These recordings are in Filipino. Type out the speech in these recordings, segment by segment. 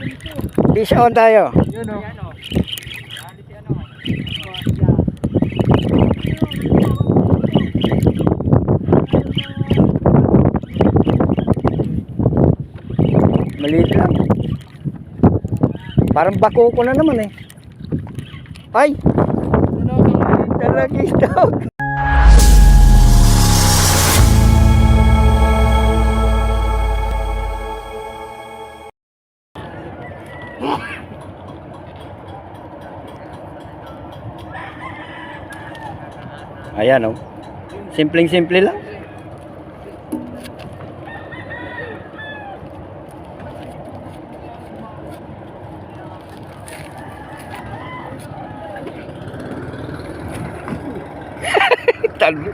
Fish on tayo. Yun o. Maliit lang. Parang bako ko na naman eh. Ay! Talagis daw. Ayan oh. Simpleng-simple lang.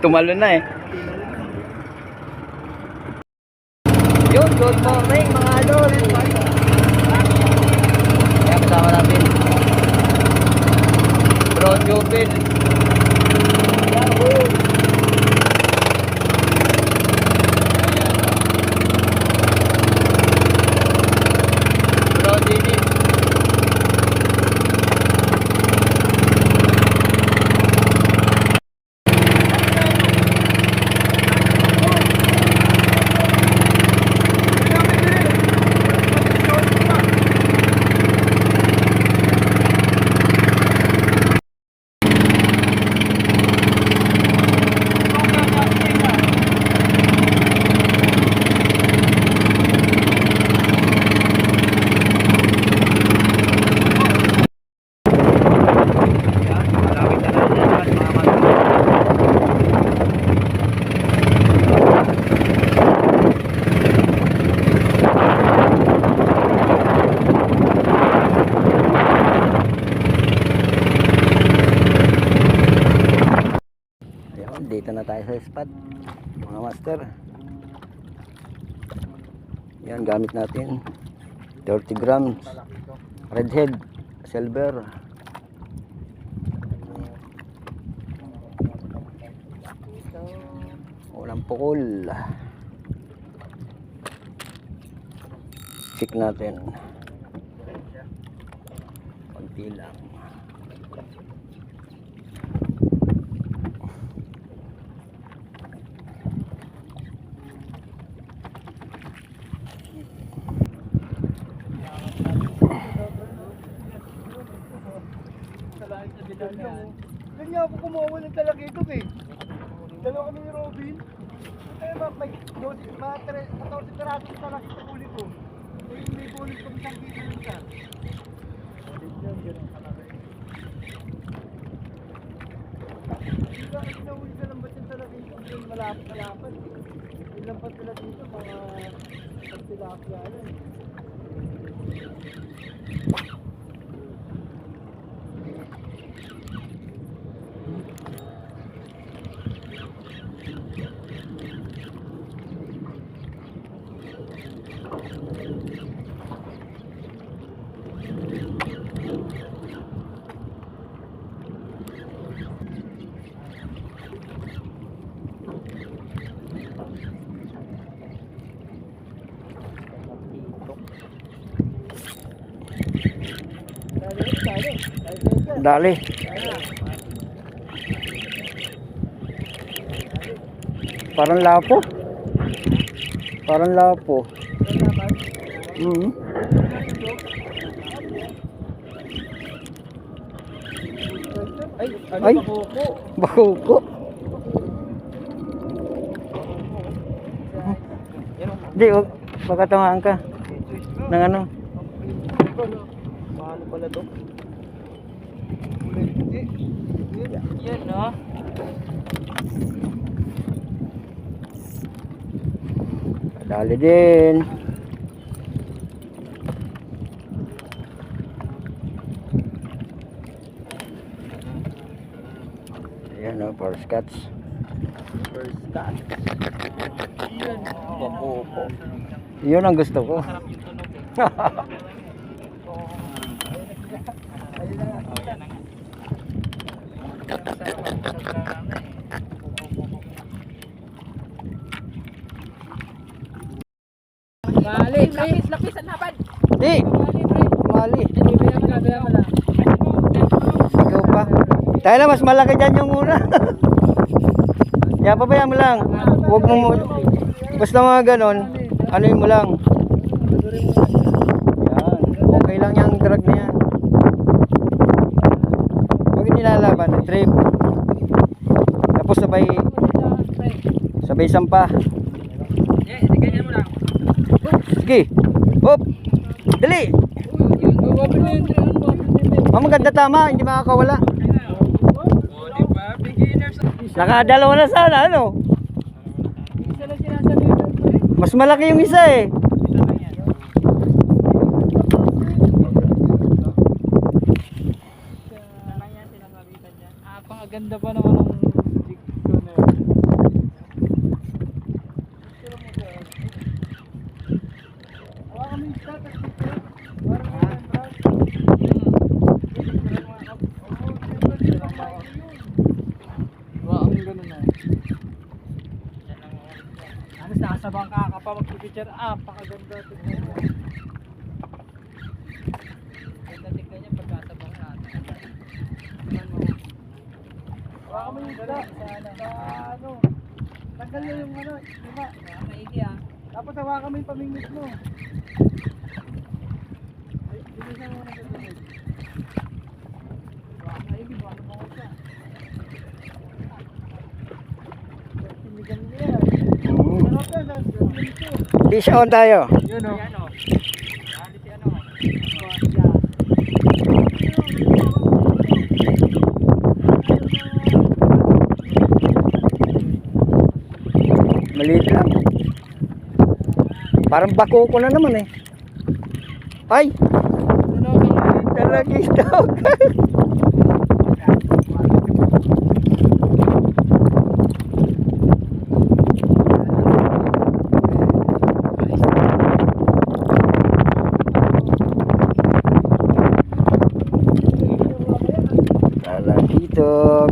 Tumalo na eh. Yun, good morning mga idol. Kaya kasama natin. Bro Jupil. Bro Dini. Ayun, dito na tayo sa spot. Master. Yan, gamit natin. 30 grams. Redhead. Silver. Walang pukol. Check natin. Konti lang. Ganyan ako kumuha ng talaga ito eh. Dalawa kami ni Robin. Kaya ba, may dos, mga tre- 14 peraso sa talaga sa huli ko. May may bulit kami sa kilo ng isa. Dito, sinahuli ka lang ba siya talaga yung malapit-malapit? Ilan pa sila dito, mga pag sila akala eh. Dali, dali. Dali. Parang lapo. Parang lapo. Mm. Ay, ano Ay. ba kuko? Bakuko. Yan o. Di, oh, baka tamaan ka. Ng ano? Paano pala to? Hindi. Yan no. Dali din. Ayan o, for scotch. First cut. Yan. Pakuko. Yun ang gusto ko. Balik, lapis, lapis ang laban. Di! Pre. Wala. Ikaw pa. Na, mas malaki dyan yung una. Kaya pabayaan mo lang. Huwag mo mo. Basta mga ganon, ano mo lang. Yan. Okay lang yung drag na yan. Huwag nilalaban. Trip. Tapos sabay, sabay sampa. Sige. Hop. Dali. Oh, maganda tama. Hindi makakawala. Nakadalawa na sana, ano? Mas malaki yung isa eh. Ah, pangaganda pa naman ang jigsaw na yun. Hawa kami yung status dito. Parang may entrance. Wala kami ganun na. Ano, nakasabang ka pa mag-picture. Ah, pakaganda. Tignan mo. Ganda tignan niya pagkasabang natin. Tignan mo. Hawa kami yung status. Sa ano. Tanggal na yung ano. Lima. Ah, maigi ah. Tapos hawa kami yung pamingit mo. Ay, bilisan mo na ganun. Ah, Fish on tayo. Yun o. Ano? Ano. Oh, siya. Maliit lang. Parang bako ko na naman eh. Ay! Talagis daw. Talagitok.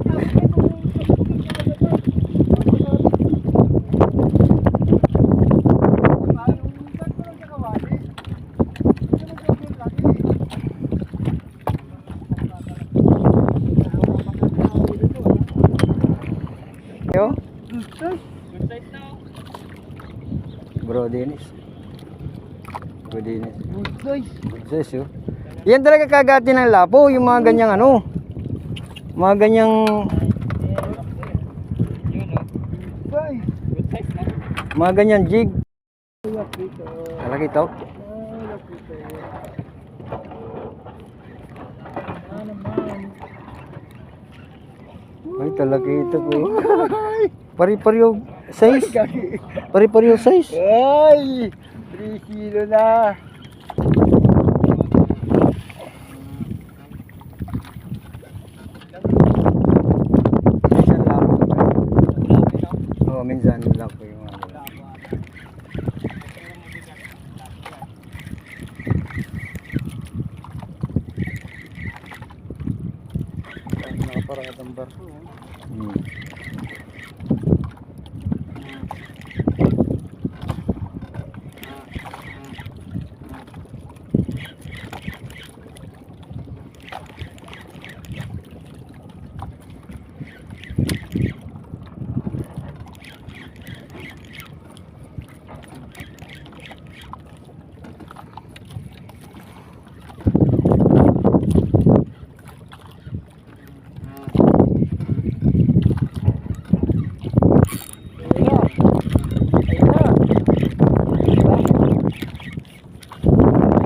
Yo, Good size na oh. Bro Dennis. Bro Dennis. Good size. Good size yun. Yan talaga kagati ng lapo, yung mga ganyang ano. Mga ganyang mga ganyang jig. Lapito. Talagitok. Ah, lapito. Ah, naman. Ay, talagitok po. Pari-pariyo size. Pari-pariyo size. Ay! 3 kilo na. Minsan lang po. Oo, minsan lang po yung ano. Nakaparadang barko. Hmm.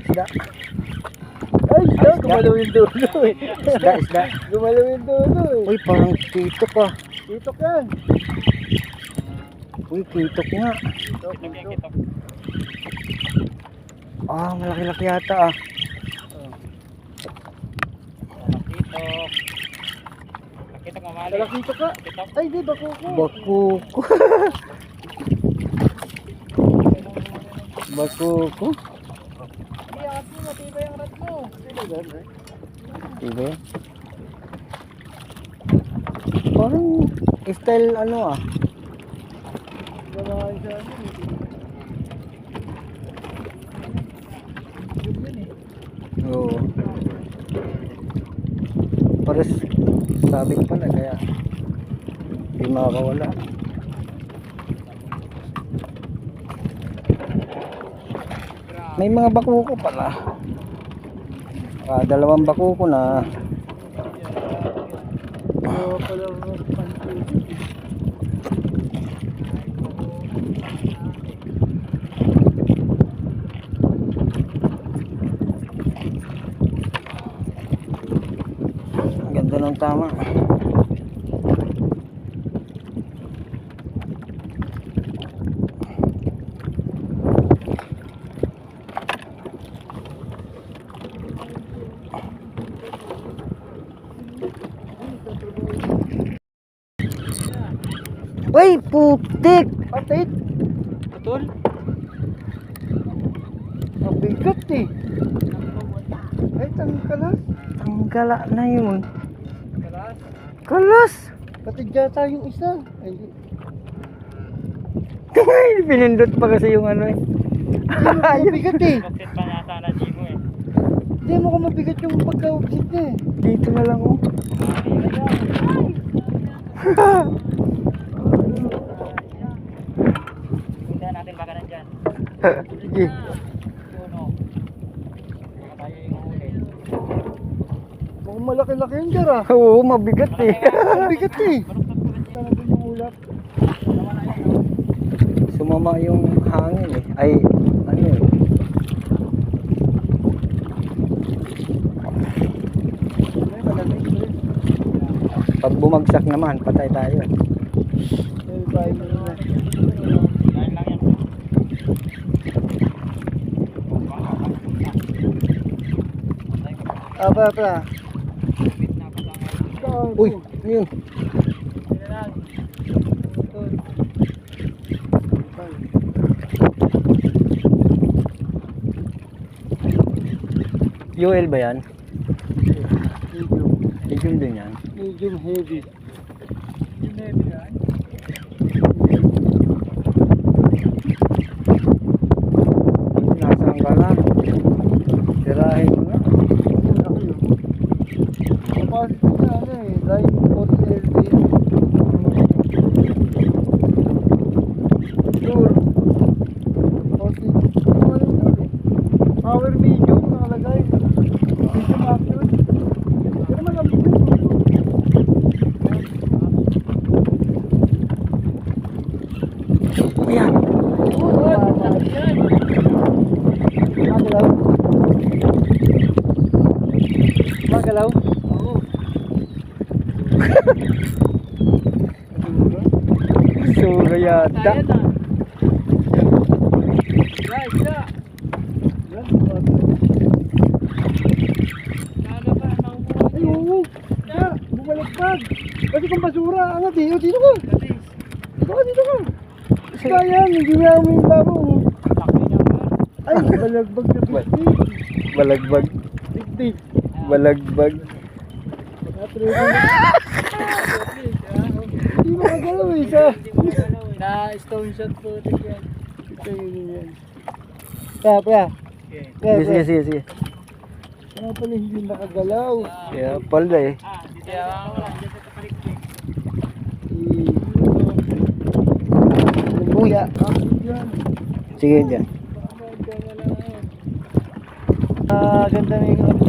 Isda. Ay, isda. Gumalaw yung dulo eh. Isda, isda. Gumalaw yung dulo eh. Uy, parang kitok ah. Dito yan. Uy, kitok nga. Dito, dito. Ah, malaki-laki yata ah. Nakitok. Nakitok mamali. Malakito ka. Nakitok. Ay, di ba kuko? Bakuko. Bakuko. Hindi, angat mo. Matibay ang rat mo. Talaga, eh. Diba? Parang style ano ah. Gawa sa ano. eh. Oo. Halos sabit pala kaya hindi makakawala. May mga bakuko pala. Ah, dalawang na. Pala mga pansin. Ang ganda ng tama. Uy, putik! Patit! Putol? Mabigat eh. Ay, tangkalas. Tanggala na yun. Kalas? Kalas! Pati yata yung isa. Ay, Pinindot pa kasi yung ano eh. mo mabigat eh. Bakit pa nata na Jimo eh? Hindi mo ko mabigat yung pagka-upsit niya eh. Dito na lang oh. Punta natin baka nandyan. Sige. Tayo. Mukhang malaki-laki yung ah. Oo, mabigat eh. Mabigat eh. Sumama yung hangin eh. Ay, ano eh. Pag bumagsak naman, patay tayo. Ay, bahay mo na. Dahil lang yan. Ah, pala, pala. Uy, ano yun? UL ba yan? Medium. Medium din yan. Medium heavy. Nasaan ka na? Sirahin mo na. Capacity niya ano eh. Line 40 LDA. Sure. 40. Ano yun eh. Power medium nakalagay. Medium action. Pero malamig yun. Ayan. Magalaw. Oo. Sura yata. Ay, oo. Siya, bumaliktad. Kasi kung basura, angat eh. O, dito ka. Dito dito ka. Kaya yan, hindi na mo yung. Ay, balagbag na bistig. Balagbag. Bistig. Balagbag. Hindi makagalaw eh. Sa... Na stone shot po. Ito yun yan. Kaya, kaya. Okay. Kaya, Sige, sige, kaya. sige, sige. Kaya pala hindi nakagalaw. Kaya pala eh. Ah, akit yan. Sige dyan. Ah, ganda na yung ano.